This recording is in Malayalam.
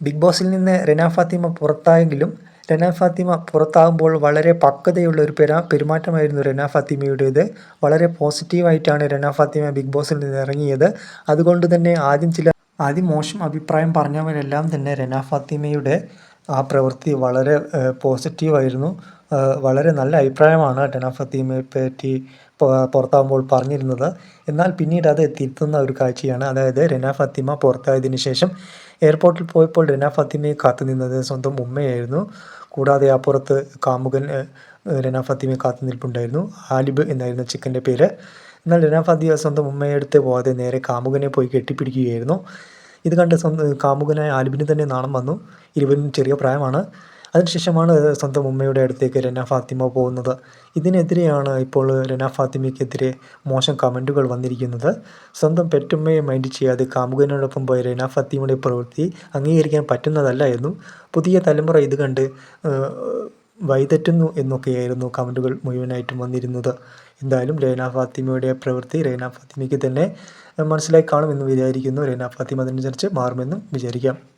ബിഗ് ബോസിൽ നിന്ന് റെന ഫാത്തിമ പുറത്തായെങ്കിലും റെന ഫാത്തിമ പുറത്താകുമ്പോൾ വളരെ പക്വതയുള്ള ഒരു പെരാ പെരുമാറ്റമായിരുന്നു റെന ഫാത്തിമയുടേത്. വളരെ പോസിറ്റീവായിട്ടാണ് റെന ഫാത്തിമ ബിഗ് ബോസിൽ നിന്ന് ഇറങ്ങിയത്. അതുകൊണ്ട് തന്നെ ആദ്യം ചില ആദ്യം മോശം അഭിപ്രായം പറഞ്ഞവരെല്ലാം തന്നെ റെന ഫാത്തിമയുടെ ആ പ്രവൃത്തി വളരെ പോസിറ്റീവായിരുന്നു. വളരെ നല്ല അഭിപ്രായമാണ് ടെനാഫത്തീമെ പറ്റി പുറത്താകുമ്പോൾ പറഞ്ഞിരുന്നത്. എന്നാൽ പിന്നീട് അത് തിരുത്തുന്ന ഒരു കാഴ്ചയാണ്. അതായത് റെന ഫത്തിമ പുറത്തായതിനു ശേഷം എയർപോർട്ടിൽ പോയപ്പോൾ റെന ഫത്തിമയെ കാത്തു നിന്നത് സ്വന്തം ഉമ്മയായിരുന്നു. കൂടാതെ അപ്പുറത്ത് കാമുകൻ റെന ഫാത്തിമയെ കാത്തു നിൽപ്പുണ്ടായിരുന്നു ആലിബ് എന്നായിരുന്നു ചിക്കന്റെ പേര്. എന്നാൽ റെന ഫത്തിമ സ്വന്തം ഉമ്മയെ അടുത്ത് പോകാതെ നേരെ കാമുകനെ പോയി കെട്ടിപ്പിടിക്കുകയായിരുന്നു. ഇത് കണ്ട് സ്വന്തം കാമുകനായ ആലിബിന് തന്നെ നാണം വന്നു. ഇരുവരും ചെറിയ പ്രായമാണ്. അതിനുശേഷമാണ് സ്വന്തം ഉമ്മയുടെ അടുത്തേക്ക് രന ഫാത്തിമ പോകുന്നത്. ഇതിനെതിരെയാണ് ഇപ്പോൾ രന ഫാത്തിമയ്ക്കെതിരെ മോശം കമന്റുകൾ വന്നിരിക്കുന്നത്. സ്വന്തം പെറ്റുമ്മയെ മൈൻഡ് ചെയ്യാതെ കാമുകനോടൊപ്പം പോയ രന ഫാത്തിമയുടെ പ്രവൃത്തി അംഗീകരിക്കാൻ പറ്റുന്നതല്ല എന്നും പുതിയ തലമുറ ഇത് കണ്ട് വഴിതെറ്റുന്നു എന്നൊക്കെയായിരുന്നു കമന്റുകൾ മുഴുവനായിട്ടും വന്നിരുന്നത്. എന്തായാലും റെയ്ന ഫാത്തിമയുടെ പ്രവൃത്തി റെയ്ന ഫാത്തിമയ്ക്ക് തന്നെ മനസ്സിലായി കാണുമെന്ന് വിചാരിക്കുന്നു. റെയ്ന ഫാത്തിമ അതനുസരിച്ച് മാറുമെന്നും വിചാരിക്കാം.